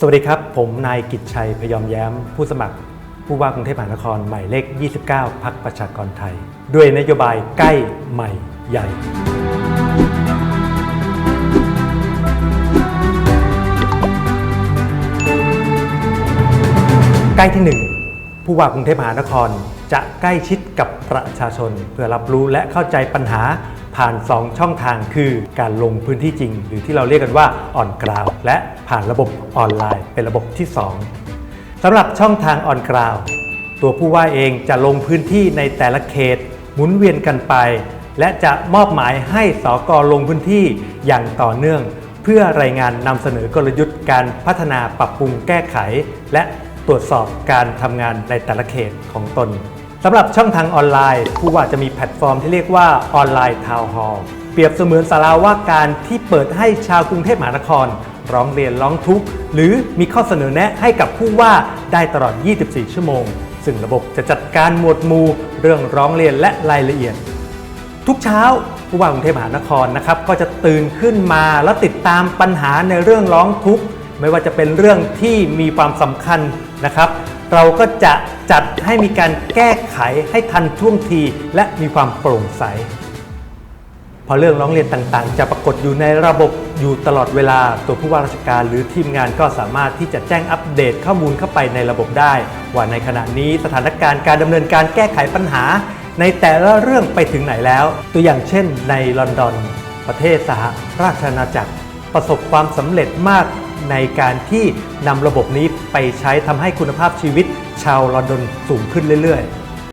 สวัสดีครับ ผมนายกิตชัยพยอมแย้ม ผู้สมัคร ผู้ว่ากรุงเทพมหานครหมายเลข 29 พักประชากรไทย ด้วยนโยบายใกล้ใหม่ใหญ่ ใกล้ที่ 1 ผู้ว่ากรุงเทพมหานครจะใกล้ชิดกับประชาชน เพื่อรับรู้และเข้าใจปัญหา ผ่าน 2 ช่องทางคือการลงพื้นที่จริง หรือที่เราเรียกกันว่าออนกราวและผ่านระบบออนไลน์ เป็นระบบที่ 2สำหรับช่องทางออนกราวตัวผู้ว่าเองจะลงพื้นที่ในแต่ละเขต หมุนเวียนกันไป และจะมอบหมายให้สอกอลงพื้นที่อย่างต่อเนื่อง เพื่อรายงานนำเสนอกลยุทธ์การพัฒนาปรับปรุงแก้ไข และตรวจสอบการทำงานในแต่ละเขตของตน สำหรับช่องทางออนไลน์ ผู้ว่าจะมีแพลตฟอร์มที่เรียกว่าออนไลน์ทาวน์ฮอลล์เปรียบเสมือนสาราว่าการที่เปิดให้ชาวกรุงเทพมหานคร ร้องเรียนร้องทุกข์ หรือมีข้อเสนอแนะให้กับผู้ว่าได้ตลอด 24 ชั่วโมง ซึ่งระบบจะจัดการหมวดหมู่เรื่องร้องเรียนและรายละเอียด ทุกเช้าผู้ว่ากรุงเทพมหานครนะครับก็จะตื่นขึ้นมาแล้วติดตามปัญหาในเรื่องร้องทุกข์ไม่ว่าจะเป็นเรื่องที่มีความสำคัญนะครับ เราก็จะจัดให้มีการแก้ไขให้ทันท่วงทีและมีความโปร่งใส พอเรื่องร้องเรียนต่างๆ จะปรากฏอยู่ในระบบอยู่ตลอดเวลา ตัวผู้ว่าราชการหรือทีมงานก็สามารถที่จะแจ้งอัปเดตข้อมูลเข้าไปในระบบได้ ว่าในขณะนี้สถานการณ์การดำเนินการแก้ไขปัญหา ในแต่ละเรื่องไปถึงไหนแล้ว ตัวอย่างเช่น ในลอนดอน ประเทศสหราชอาณาจักร ประสบความสำเร็จมาก ในการที่นำระบบนี้ไปใช้ทำให้คุณภาพชีวิตชาวลอนดอนสูงขึ้นเรื่อยๆ